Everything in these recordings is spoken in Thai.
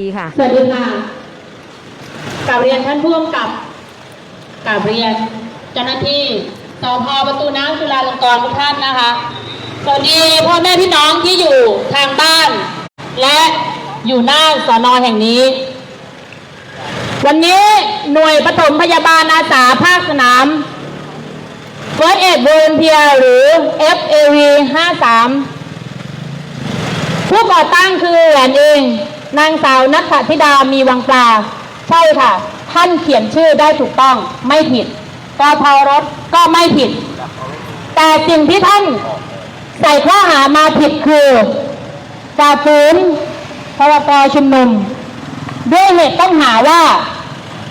ีค่ะ สวัสดีค่ะกราบเรียนท่านผู้กำกับกราบเรียนเจ้าหน้าที่สพประตูน้ำจุฬาลงกรณ์ทุกท่านนะคะ สวัสดีพ่อแม่พี่น้องที่อยู่ทางบ้าน และอยู่หน้าสอนอแห่งนี้ วันนี้หน่วยปฐมพยาบาลอาสาภาคสนาม First Aid Volunteer หรือ FAV 53ผู้ก่อตั้งคือแหวนเอง นางสาวนัทธิดามีวังปลา ใช่ค่ะ ท่านเขียนชื่อได้ถูกต้องไม่ผิดกอพรถก็ไม่ผิด แต่สิ่งที่ท่านใส่ข้อหามาผิดคือฝ่าฝืนพรกชุมนุม ด้วยเหตุต้องหาว่า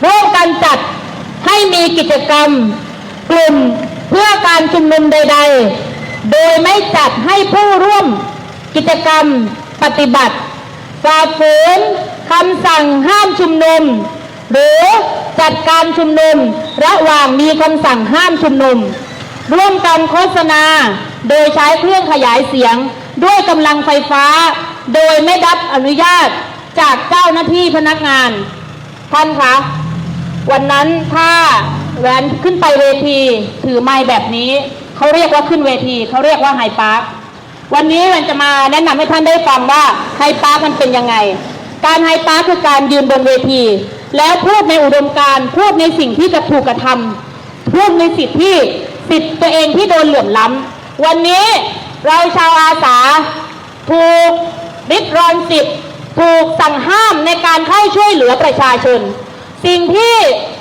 ร่วมกันจัดให้มีกิจกรรม กลุ่มเพื่อการชุมนุมใด ๆ โดยไม่จัดให้ผู้ร่วมกิจกรรมปฏิบัติ ฝ่าฝืนคำสั่งห้ามชุมนุม หรือจัดการชุมนุมระหว่างมีคำสั่งห้ามชุมนุม ร่วมกันโฆษณา โดยใช้เครื่องขยายเสียง ด้วยกำลังไฟฟ้า โดยไม่รับอนุญาตจากเจ้าหน้าที่พนักงาน ท่านคะวันนั้นถ้าแหวนขึ้นไปเวที ถือไม้แบบนี้ เขาเรียกว่าขึ้นเวที เขาเรียกว่าไฮปาร์ค วันนี้แหวนจะมาแนะนำให้ท่านได้ฟังว่าไฮปาร์คมันเป็นยังไง การไฮปาร์คคือการยืนบนเวที แล้วพูดในอุดมการณ์พูดในสิ่งที่จะถูกกระทำพูดในสิทธิที่สิทธิตัวเองที่โดนเหลื่อมล้ำวันนี้เราชาวอาสาถูกริดรอนสิทธิ์ถูกสั่งห้ามในการเข้าช่วยเหลือประชาชน สิ่งที่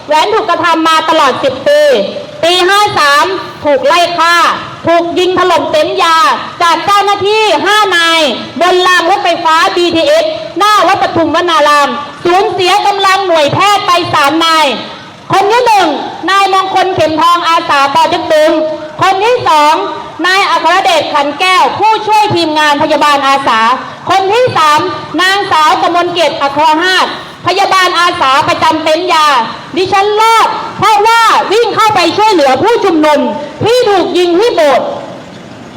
แหวนถูกกระทำมาตลอด 10 ปี ปี 53 ถูกไล่ฆ่า ถูกยิงถล่มเต็นท์ยา จากเจ้าหน้าที่ 5 นาย บนรางรถไฟฟ้า BTS หน้าวัดปทุมวนาราม สูญเสียกำลังหน่วยแพทย์ไป 3 นาย คนที่หนึ่งนายมงคลเข็มทองอาสาปอจึกตึง คนที่สองนายอัครเดชขันแก้ว ผู้ช่วยทีมงานพยาบาลอาสา คนที่สามนางสาวกมลเกตอัครหาส พยาบาลอาสาประจำเต็นท์ยา ดิฉันรอดเพราะว่าวิ่งเข้าไปช่วยเหลือผู้ชุมนุมที่ถูกยิงที่โบสถ์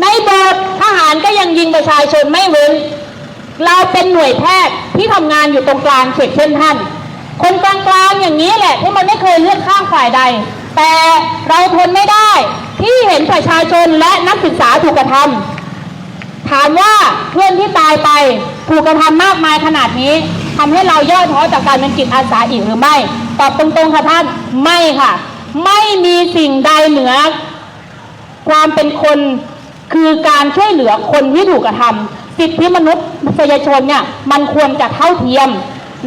ในโบสถ์ทหารก็ยังยิงประชาชนไม่เว้น เราเป็นหน่วยแพทย์ที่ทำงานอยู่ตรงกลางเขตเช่นท่านคนกลางๆอย่างนี้แหละที่มันไม่เคยเลือกข้างฝ่ายใด แต่เราทนไม่ได้ที่เห็นประชาชนและนักศึกษาถูกกระทำถามว่าเพื่อนที่ตายไปถูกกระทำมากมายขนาดนี้ ทำให้เราย่อท้อจากการเป็นจิตอาสาอีกหรือไม่ ตอบตรงๆค่ะท่านไม่ค่ะ ไม่มีสิ่งใดเหนือ ความเป็นคนคือการช่วยเหลือคนที่ถูกกระทำสิทธิมนุษยชนเนี่ยมันควรจะเท่าเทียม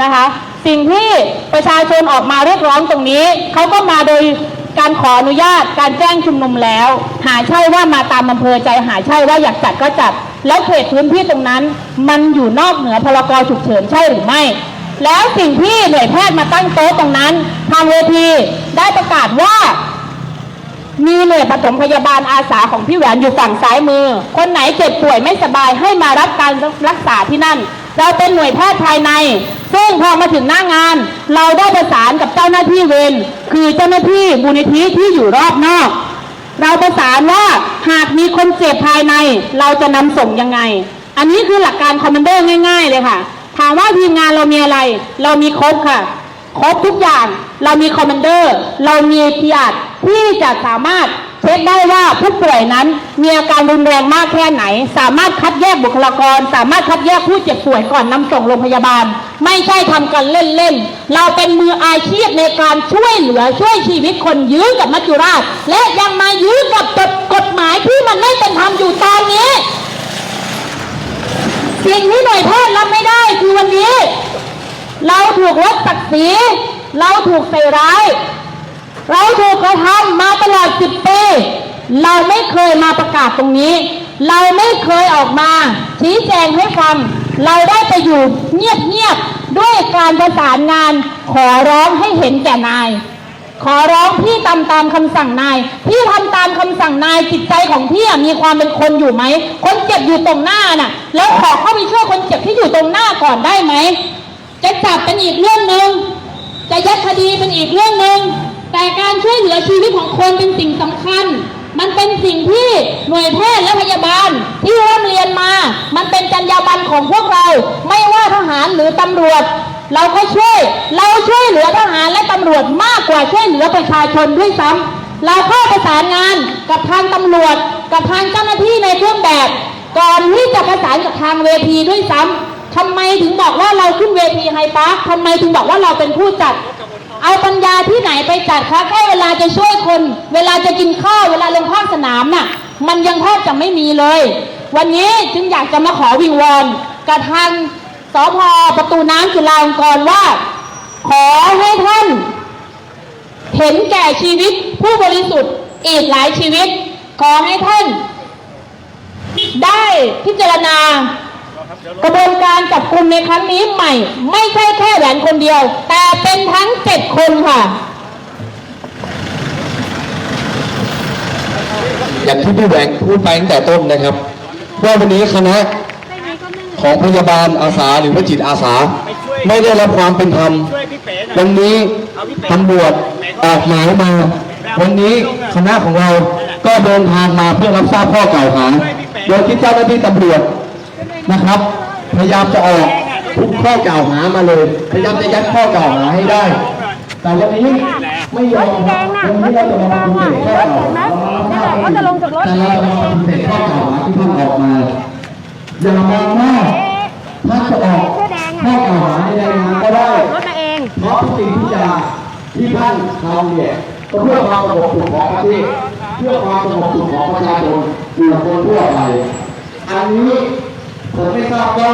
นะคะ สิ่งที่ประชาชนออกมาเรียกร้องตรงนี้เขาก็มาโดยการขออนุญาตการแจ้งชุมนุมแล้ว หาใช่ว่ามาตามอำเภอใจหาใช่ว่าอยากจัดก็จัด แล้วเขตพื้นที่ตรงนั้น มันอยู่นอกเหนือพรกฉุกเฉินใช่หรือไม่ แล้วสิ่งที่หน่วยแพทย์มาตั้งโต๊ะตรงนั้น ทางเวทีได้ประกาศว่า มีหน่วยปฐมพยาบาลอาสาของพี่แหวนอยู่ฝั่งซ้ายมือ คนไหนเจ็บป่วยไม่สบายให้มารับการรักษาที่นั่น เราเป็นหน่วยแพทย์ภายใน ซึ่งพอมาถึงหน้างาน เราได้ประสานกับเจ้าหน้าที่เวรคือเจ้าหน้าที่มูลนิธิที่อยู่รอบนอก เราประสานว่าหากมีคนเจ็บภายใน เราจะนำส่งยังไง อันนี้คือหลักการคอมมานเดอร์ง่าย ๆ เลยค่ะ ถามว่าทีมงานเรามีอะไร เรามีครบค่ะ ครบทุกอย่าง เรามีคอมมานเดอร์ เรามีพิอาดที่จะสามารถ เช็คได้ว่าผู้ป่วยนั้นมีอาการรุนแรงมากแค่ไหน สามารถคัดแยกบุคลากร สามารถคัดแยกผู้เจ็บป่วยก่อนนำส่งโรงพยาบาล ไม่ใช่ทำกันเล่นๆ เราเป็นมืออาชีพในการช่วยเหลือช่วยชีวิตคนยื้อกับมัจจุราช และยังมายื้อกับกฎหมายที่มันไม่เป็นธรรมอยู่ตอนนี้สิ่งที่หน่วยแพทย์รับไม่ได้คือวันนี้ เราถูกลดศักดิ์ศรีเราถูกใส่ร้าย เราถูกกระทำมาตลอด10ปี เราไม่เคยมาประกาศตรงนี้ เราไม่เคยออกมา ชี้แจงให้ฟัง เราได้ไปอยู่เงียบๆด้วยการประสานงาน ขอร้องให้เห็นแก่นาย ขอร้องพี่ทำตามคำสั่งนาย พี่ทำตามคำสั่งนายจิตใจของพี่มีความเป็นคนอยู่ไหม คนเจ็บอยู่ตรงหน้าน่ะ แล้วขอเข้าไปช่วยคนเจ็บที่อยู่ตรงหน้าก่อนได้ไหม จะจับเป็นอีกเรื่องหนึ่งจะยัดคดีเป็นอีกเรื่องหนึ่ง แต่การช่วยเหลือชีวิตของคนเป็นสิ่งสำคัญ มันเป็นสิ่งที่หน่วยแพทย์และพยาบาลที่ร่ำเรียนมา มันเป็นจรรยาบรรณของพวกเรา ไม่ว่าทหารหรือตำรวจ เราก็ช่วย เราช่วยเหลือทหารและตำรวจมากกว่าช่วยเหลือประชาชนด้วยซ้ำเราเข้าประสานงานกับทางตำรวจ กับทางเจ้าหน้าที่ในเครื่องแบบ ก่อนที่จะประสานกับทางเวทีด้วยซ้ำทำไมถึงบอกว่าเราขึ้นเวทีไฮปาร์คทำไมถึงบอกว่าเราเป็นผู้จัด เอาปัญญาที่ไหนไปจัดคะแค่เวลาจะช่วยคน เวลาจะกินข้าวเวลาลงภาคสนามน่ะ มันยังแทบจะไม่มีเลย วันนี้จึงอยากจะมาขอวิงวอนกับทางสพประตูน้ำจุฬาลงกรณ์ว่า ขอให้ท่าน เห็นแก่ชีวิตผู้บริสุทธิ์อีกหลายชีวิต ขอให้ท่าน ได้พิจารณา กระบวนการจับกลุ่มในครั้งนี้ใหม่ ไม่ใช่แค่แหวนคนเดียว แต่เป็นทั้งเจ็ดคนค่ะ อย่างที่พี่แหวงพูดไปตั้งแต่ต้นนะครับ ว่าวันนี้คณะของพยาบาลอาสาหรือว่าจิตอาสา ไม่ได้รับความเป็นธรรมวันนี้ตำรวจออกหมายมา วันนี้คณะของเราก็เดินทางมาเพื่อรับทราบข้อกล่าวหาโดยที่เจ้าหน้าที่ตำรวจ นะครับ พยายามจะออกทุกข้อกล่าวหามาเลย พยายามจะยัดข้อกล่าวหาให้ได้ แต่วันนี้ไม่ยอมครับวันนี้เราจะมาปฏิเสธข้อกล่าวหาเขาจะลงจากรถแต่เราจะมาปฏิเสธข้อกล่าวหาที่ท่านออกมาอย่ามองว่าท่านจะออกข้อกล่าวหาในรายงานก็ได้เพราะทุกสิ่งทุกอย่างที่ท่านทำเนี่ยเพื่อความสงบสุขของประเทศเพื่อความสงบสุขของประชาชนอยู่คนทั่วไปอันนี้ ผมไม่ทราบว่า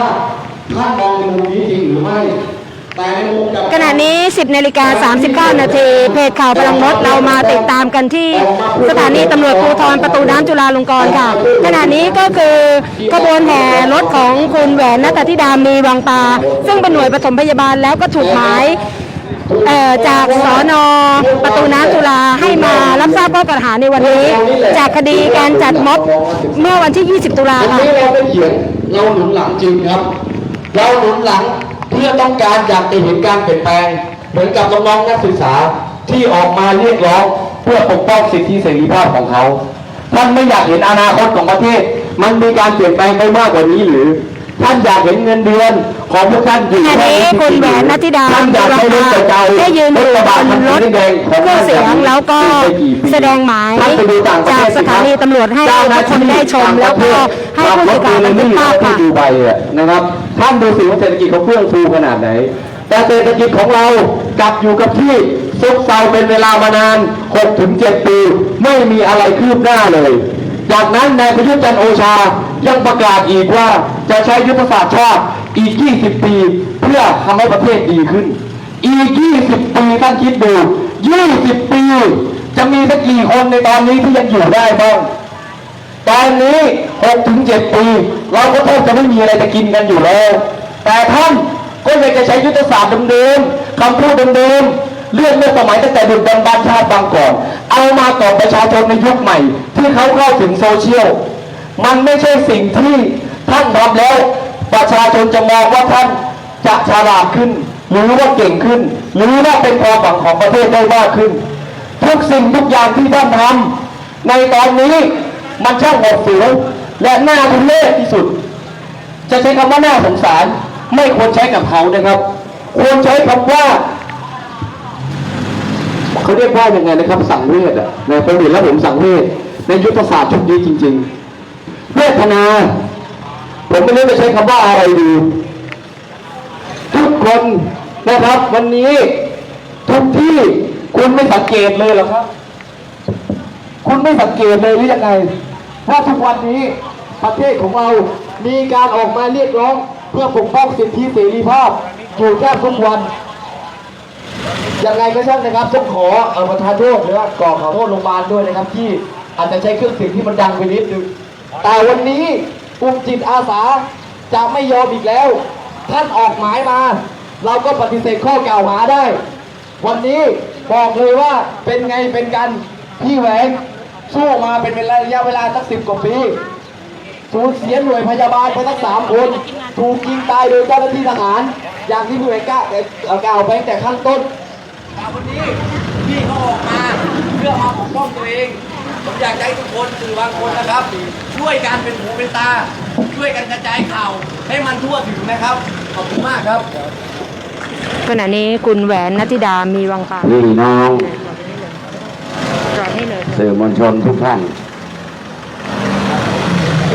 ท่านมองในมุมนี้จริงหรือไม่แต่ในมุมกับขณะนี้ 10นาฬิกา39 นาที เพจข่าวพลังมดเรามาติดตามกันที่สถานีตำรวจภูธรประตูน้ำจุฬาลงกรณ์ค่ะ ขณะนี้ก็คือขบวนแห่รถของคุณแหวนนัตธิดามีวังปา ซึ่งเป็นหน่วยปฐมพยาบาลแล้วก็ถูกหมาย จากสอนอประตูน้ำจุฬาให้มารับทราบข้อกล่าวหาในวันนี้ จากคดีการจัดม็อบเมื่อวันที่ 20 ตุลาค่ะนี้เราไม่เขียนเราหนุนหลังจริงครับ เราหนุนหลังเพื่อต้องการอยากจะเห็นการเปลี่ยนแปลง เหมือนกับน้องๆนักศึกษาที่ออกมาเรียกร้องเพื่อปกป้องสิทธิเสรีภาพของเขา ท่านไม่อยากเห็นอนาคตของประเทศ มันมีการเปลี่ยนแปลงไปมากกว่านี้หรือ ท่านอยากเห็นเงินเดือนของพวกท่านอยู่ขณะนี้คุณแหวนนัทธิดาท่านอยากให้รถเก่าๆได้ยืนอยู่รถกระบะบนรถคันสีแดงของเครื่องเสียงแล้วก็แสดงหมายท่านไปดูต่างประเทศจากสถานีตำรวจให้เจ้าหทุน้ากคนได้ชมแล้วก็ให้ผู้สื่อข่าวบันทึกภาพที่ค่ะดูไบอะนะครับ ท่านดูสิว่าเศรษฐกิจเขาเฟื่องฟูขนาดไหน แต่เศรษฐกิจของเรากลับอยู่กับที่ซุกเซาเป็นเวลามานาน6ถึง7ปี ไม่มีอะไรคืบหน้าเลย จากนั้นนายประยุทธ์จันโอชายังประกาศอีกว่าจะใช้ยุทธศาสตร์ชาติอีก 20 ปี เพื่อทำให้ประเทศดีขึ้น อีก 20 ปีท่านคิดดู 20 ปี จะมีสักกี่คนในตอนนี้ที่ยังอยู่ได้บ้างตอนนี้6ถึง7ปี เราก็แทบจะไม่มีอะไรจะกินกันอยู่แล้ว แต่ท่านก็ยังจะใช้ยุทธศาสตร์เดิมๆคำพูดเดิมๆ เรื่องเมื่อสมัยตั้งแต่ดึกดำบรรชาติบางก่อน เอามาต่อประชาชนในยุคใหม่ ที่เขาเข้าถึงโซเชียล มันไม่ใช่สิ่งที่ท่านทำแล้ว ประชาชนจะมองว่าท่านจะฉลาดขึ้น หรือว่าเก่งขึ้น หรือว่าเป็นความหวังของประเทศได้มากขึ้น ทุกสิ่งทุกอย่างที่ท่านทำในตอนนี้มันช่างหดหู่และน่าทุเรศที่สุด จะใช้คำว่าน่าสงสาร ไม่ควรใช้กับเขานะครับ ควรใช้คำว่า เขาเรียกว่ายังไงนะครับ สังเวชอะในประเด็นแล้วผมสังเวชในยุทธศาสตร์ชุดนี้จริง ๆ เวทนา ผมไม่รู้จะใช้คำว่าอะไรดีทุกคนนะครับ วันนี้ทุกที่คุณไม่สังเกตเลยเหรอครับ คุณไม่สังเกตเลยหรือยังไงว่าทุกวันนี้ประเทศของเรามีการออกมาเรียกร้อง เพื่อปกป้องสิทธิเสรีภาพอยู่แทบทุกวัน ยังไงก็ช่างนะครับต้องขอเอาประทานโทษหรือว่าก่อขอโทษโรงพยาบาลด้วยนะครับ ที่อาจจะใช้เครื่องเสียงที่มันดังไปนิดนึงแต่วันนี้กลุ่มจิตอาสาจะไม่ยอมอีกแล้ว ท่านออกหมายมา เราก็ปฏิเสธข้อกล่าวหาได้ วันนี้บอกเลยว่าเป็นไงเป็นกันพี่แหวงสู้มาเป็นระยะเวลาสักสิบกว่าปี สูญเสียหน่วยพยาบาลไปทั้งสามคน ถูกยิงตายโดยเจ้าหน้าที่ทหาร อย่างที่พี่แหวงกล้าเอ่อกล่าวไปตั้งแต่ขั้นต้นแต่วันนี้พี่เขาออกมาเพื่อมาปกป้องตัวเองผมอยากให้ทุกคนสื่อบางคนนะครับ ช่วยกันเป็นหูเป็นตา ช่วยกันกระจายข่าวให้มันทั่วถึงนะครับ ขอบคุณมากครับขณะนี้คุณแหวนนัทธิดามีวังปาพี่น้องจอดให้เลยสื่อมวลชนทุกท่าน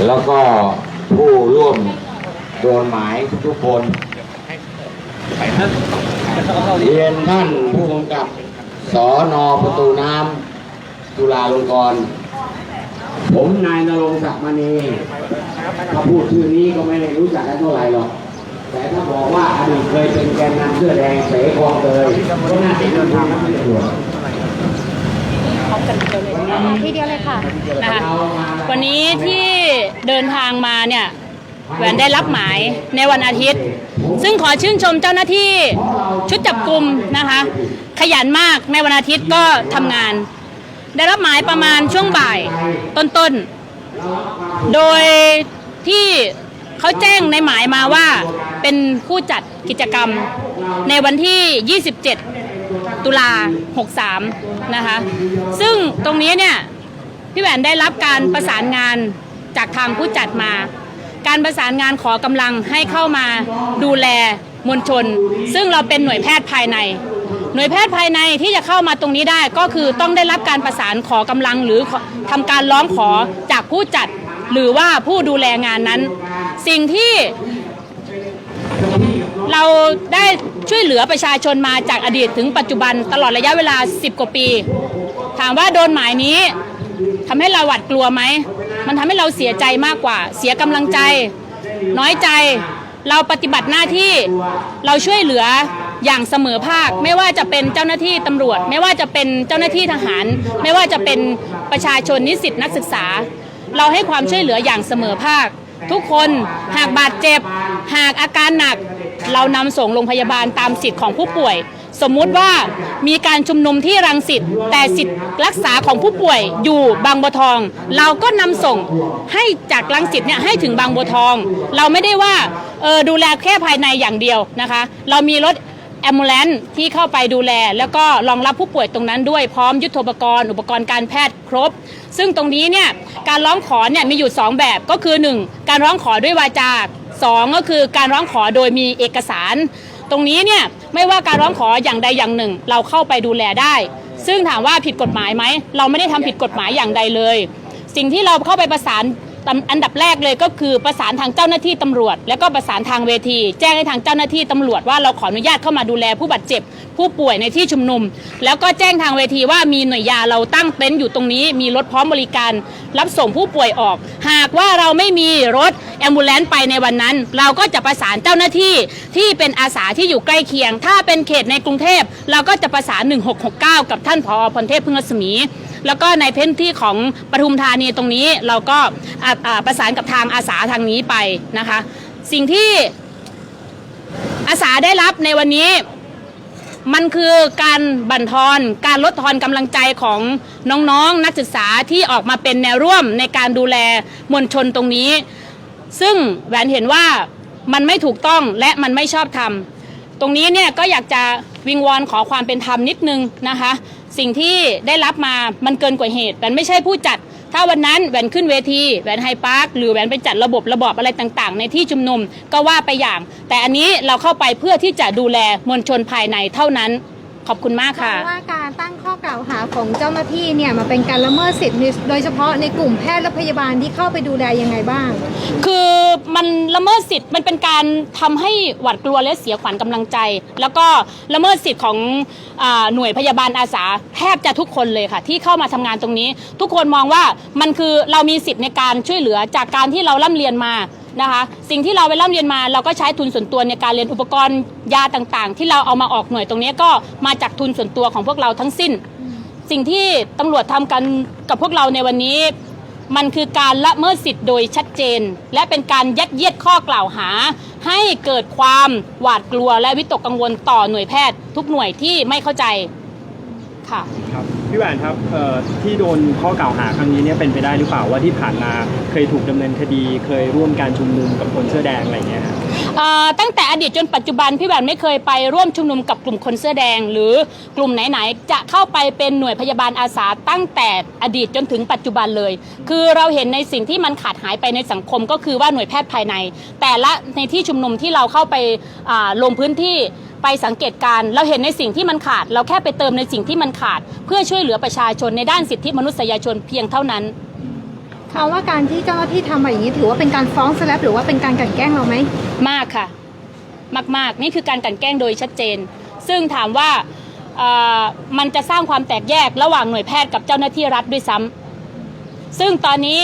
แล้วก็ผู้ร่วมโดนหมายทุกคนเรียนท่านผู้กำกับสอนอประตูน้ำจุฬาลงกรณ์ผมนายนรงศักดิ์มณีถ้าพูดชื่อนี้ก็ไม่ได้รู้จักกันเท่าไหร่หรอก แต่ถ้าบอกว่าอดีตเคยเป็นแกนนำเสื้อแดงเสคลองเลยก็น่าจะเป็นทางนั้นไม่ได้หรอก ทีเดียวเลยค่ะ นะคะวันนี้ที่เดินทางมาเนี่ยแหวนได้รับหมายในวันอาทิตย์ ซึ่งขอชื่นชมเจ้าหน้าที่ชุดจับกลุ่มนะคะ ขยันมากในวันอาทิตย์ก็ทำงาน ได้รับหมายประมาณช่วงบ่ายต้นๆ โดยที่เขาแจ้งในหมายมาว่าเป็นผู้จัดกิจกรรมในวันที่ 27 ตุลา 63 นะคะ ซึ่งตรงนี้เนี่ยพี่แหวนได้รับการประสานงานจากทางผู้จัดมา การประสานงานขอกำลังให้เข้ามาดูแลมวลชน ซึ่งเราเป็นหน่วยแพทย์ภายใน หน่วยแพทย์ภายในที่จะเข้ามาตรงนี้ได้ก็คือต้องได้รับการประสานขอกำลังหรือขอทำการร้องขอจากผู้จัดหรือว่าผู้ดูแลงานนั้น สิ่งที่ เราได้ช่วยเหลือประชาชนมาจากอดีตถึงปัจจุบันตลอดระยะเวลา 10 กว่าปี ถามว่าโดนหมายนี้ทำให้เราหวาดกลัวไหม มันทำให้เราเสียใจมากกว่า เสียกำลังใจ น้อยใจ เราปฏิบัติหน้าที่ เราช่วยเหลืออย่างเสมอภาค ไม่ว่าจะเป็นเจ้าหน้าที่ตำรวจ ไม่ว่าจะเป็นเจ้าหน้าที่ทหาร ไม่ว่าจะเป็นประชาชนนิสิตนักศึกษา เราให้ความช่วยเหลืออย่างเสมอภาค ทุกคนหากบาดเจ็บ หากอาการหนัก เรานำส่งโรงพยาบาลตามสิทธิ์ของผู้ป่วย สมมุติว่ามีการชุมนุมที่รังสิตแต่สิทธิ์รักษาของผู้ป่วยอยู่บางบัวทอง เราก็นำส่งให้จากรังสิตเนี่ยให้ถึงบางบัวทอง เราไม่ได้ว่าเออดูแลแค่ภายในอย่างเดียวนะคะ เรามีรถ แอมบูเลนที่เข้าไปดูแล แล้วก็รองรับผู้ป่วยตรงนั้นด้วยพร้อมยุทโธปกรณ์ อุปกรณ์การแพทย์ครบ ซึ่งตรงนี้เนี่ยการร้องขอเนี่ยมีอยู่ 2 แบบก็คือ 1 การร้องขอด้วยวาจา สองก็คือการร้องขอโดยมีเอกสาร ตรงนี้เนี่ยไม่ว่าการร้องขออย่างใดอย่างหนึ่ง เราเข้าไปดูแลได้ ซึ่งถามว่าผิดกฎหมายไหม เราไม่ได้ทำผิดกฎหมายอย่างใดเลย สิ่งที่เราเข้าไปประสาน อันดับแรกเลยก็คือประสานทางเจ้าหน้าที่ตำรวจ แล้วก็ประสานทางเวที แจ้งให้ทางเจ้าหน้าที่ตำรวจว่าเราขออนุญาตเข้ามาดูแลผู้บาดเจ็บ ผู้ป่วยในที่ชุมนุม แล้วก็แจ้งทางเวทีว่ามีหน่วยยาเราตั้งเต็นท์อยู่ตรงนี้ มีรถพร้อมบริการ รับส่งผู้ป่วยออก หากว่าเราไม่มีรถแอมบูเลนต์ไปในวันนั้น เราก็จะประสานเจ้าหน้าที่ที่เป็นอาสาที่อยู่ใกล้เคียง ถ้าเป็นเขตในกรุงเทพเราก็จะประสาน 1669 กับท่านผอพรเทพพึ่งรัศมี แล้วก็ในพื้นที่ของปทุมธานีตรงนี้เราก็ประสานกับทางอาสาทางนี้ไปนะคะ สิ่งที่อาสาได้รับในวันนี้มันคือการบั่นทอนการลดทอนกำลังใจของน้องๆนนักศึกษาที่ออกมาเป็นแนวร่วมในการดูแลมวลชนตรงนี้ ซึ่งแหวนเห็นว่ามันไม่ถูกต้องและมันไม่ชอบธรรมตรงนี้เนี่ยก็อยากจะวิงวอนขอความเป็นธรรมนิดนึงนะคะ สิ่งที่ได้รับมามันเกินกว่าเหตุแหวนไม่ใช่ผู้จัด ถ้าวันนั้นแหวนขึ้นเวทีแหวนไฮพาร์คหรือแหวนไปจัดระบบระบอบอะไรต่างๆ ในที่ชุมนุมก็ว่าไปอย่าง แต่อันนี้เราเข้าไปเพื่อที่จะดูแลมวลชนภายในเท่านั้น ขอบคุณมากค่ะว่าการตั้งข้อกล่าวหาของเจ้าหน้าที่เนี่ยมันเป็นการละเมิดสิทธิ์โดยเฉพาะในกลุ่มแพทย์และพยาบาลที่เข้าไปดูแลยังไงบ้าง คือมันละเมิดสิทธิ์มันเป็นการทำให้หวาดกลัวและเสียขวัญกำลังใจ แล้วก็ละเมิดสิทธิ์ของอาหน่วยพยาบาลอาสาแทบจะทุกคนเลยค่ะ ที่เข้ามาทำงานตรงนี้ ทุกคนมองว่ามันคือเรามีสิทธิ์ในการช่วยเหลือจากการที่เราร่ำเรียนมา นะคะ สิ่งที่เราไปร่ำเรียนมาเราก็ใช้ทุนส่วนตัวในการเรียนอุปกรณ์ยาต่างๆ ที่เราเอามาออกหน่วยตรงนี้ก็มาจากทุนส่วนตัวของพวกเราทั้งสิ้น สิ่งที่ตำรวจทำกันกับพวกเราในวันนี้ มันคือการละเมิดสิทธิ์โดยชัดเจน และเป็นการยัดเยียดข้อกล่าวหา ให้เกิดความหวาดกลัวและวิตกกังวลต่อหน่วยแพทย์ ทุกหน่วยที่ไม่เข้าใจค่ะครับ พี่แหวนครับเอ่อที่โดนข้อกล่าวหาครั้งนี้เนี่ยเป็นไปได้หรือเปล่าว่าที่ผ่านมาเคยถูกดำเนินคดี เคยร่วมการชุมนุมกับคนเสื้อแดงอะไรเงี้ย ตั้งแต่อดีตจนปัจจุบันพี่แหวนไม่เคยไปร่วมชุมนุมกับกลุ่มคนเสื้อแดง หรือกลุ่มไหนๆจะเข้าไปเป็นหน่วยพยาบาลอาสาตั้งแต่อดีตจนถึงปัจจุบันเลย คือเราเห็นในสิ่งที่มันขาดหายไปในสังคมก็คือว่าหน่วยแพทย์ภายใน แต่ละในที่ชุมนุมที่เราเข้าไปลงพื้นที่ไปสังเกตการ์เราเห็นในสิ่งที่มันขาด เราแค่ไปเติมในสิ่งที่มันขาด เพื่อช่วยเหลือประชาชนในด้านสิทธิมนุษยชนเพียงเท่านั้น คำว่าการที่เจ้าหน้าที่ทำแบบนี้ ถือว่าเป็นการฟ้องสแลปหรือว่าเป็นการกลั่นแกล้งเราไหมมากค่ะ มากๆ นี่คือการกลั่นแกล้งโดยชัดเจน ซึ่งถามว่ามันจะสร้างความแตกแยกระหว่างหน่วยแพทย์กับเจ้าหน้าที่รัฐด้วยซ้ำซึ่งตอนนี้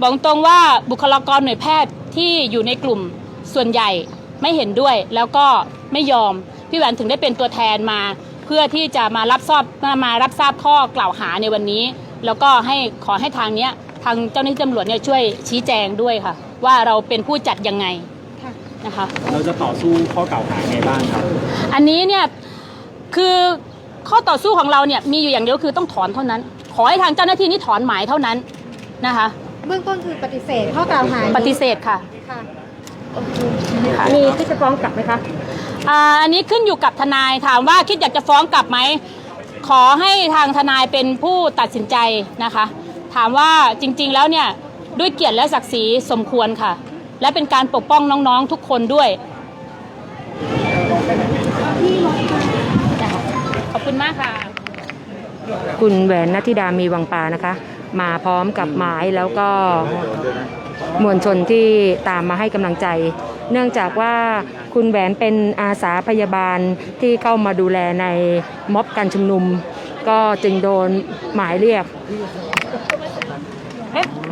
บอกตรงว่าบุคลากรหน่วยแพทย์ที่อยู่ในกลุ่มส่วนใหญ่ไม่เห็นด้วย แล้วก็ไม่ยอม พี่แหวนถึงได้เป็นตัวแทนมา เพื่อที่จะมารับทราบมารับทราบข้อกล่าวหาในวันนี้ แล้วก็ให้ขอให้ทางเนี้ย ทางเจ้าหน้าที่ตำรวจเนี่ยช่วยชี้แจงด้วยค่ะ ว่าเราเป็นผู้จัดยังไงค่ะนะคะเราจะต่อสู้ข้อกล่าวหาไงบ้างครับ อันนี้เนี่ยคือข้อต่อสู้ของเราเนี่ยมีอยู่อย่างเดียวคือต้องถอนเท่านั้น ขอให้ทางเจ้าหน้าที่นี่ถอนหมายเท่านั้นนะคะ เบื้องต้นคือปฏิเสธข้อกล่าวหานี้ปฏิเสธค่ะค่ะค่ะมีที่จะฟ้องกลับไหมคะอ่าอันนี้ขึ้นอยู่กับทนายถามว่าคิดอยากจะฟ้องกลับไหมขอให้ทางทนายเป็นผู้ตัดสินใจนะคะ ถามว่าจริงๆแล้วเนี่ยด้วยเกียรติและศักดิ์ศรีสมควรค่ะ และเป็นการปกป้องน้องๆทุกคนด้วย ขอบคุณมากค่ะ คุณแหวนนัทิดามีวังปานะคะ มาพร้อมกับหมายแล้วก็มวลชนที่ตามมาให้กำลังใจ เนื่องจากว่าคุณแหวนเป็นอาสาพยาบาลที่เข้ามาดูแลในม็อบการชุมนุม ก็จึงโดนหมายเรียก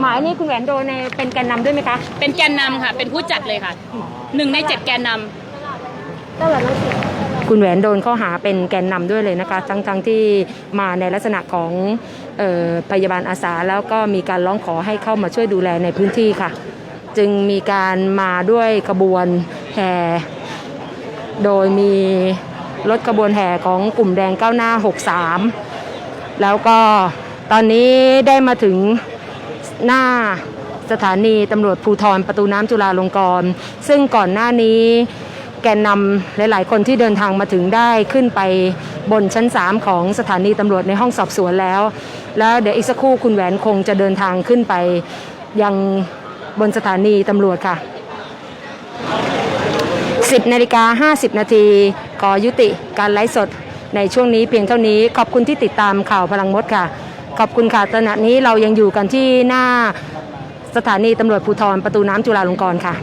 หมายนี้คุณแหวนโดนในเป็นแกนนำด้วยไหมคะเป็นแกนนำค่ะ เป็นผู้จัดเลยค่ะหนึ่งในเจ็ดแกนนำ คุณแหวนโดนข้อหาเป็นแกนนำด้วยเลยนะคะ ทั้งทั้งที่มาในลักษณะของเออพยาบาลอาสาแล้วก็มีการร้องขอให้เข้ามาช่วยดูแลในพื้นที่ค่ะ จึงมีการมาด้วยขบวนแห่โดยมีรถขบวนแห่ของกลุ่มแดงก้าวหน้า 63 แล้วก็ตอนนี้ได้มาถึง หน้าสถานีตำรวจภูทรประตูน้ำจุฬาลงกรณ์ซึ่งก่อนหน้านี้แกนนำหลาย ๆ คนที่เดินทางมาถึงได้ขึ้นไปบนชั้น 3 ของสถานีตำรวจในห้องสอบสวนแล้ว แล้วเดี๋ยวอีกสักครู่คุณแหวนคงจะเดินทางขึ้นไปยังบนสถานีตำรวจค่ะ 10นาฬิกา50 นาทีขอยุติการไลฟ์สดในช่วงนี้เพียงเท่านี้ขอบคุณที่ติดตามข่าวพลังมดค่ะ ขอบคุณค่ะขณะนี้เรายังอยู่กันที่หน้าสถานีตำรวจภูธรประตูน้ำจุฬาลงกรณ์ค่ะ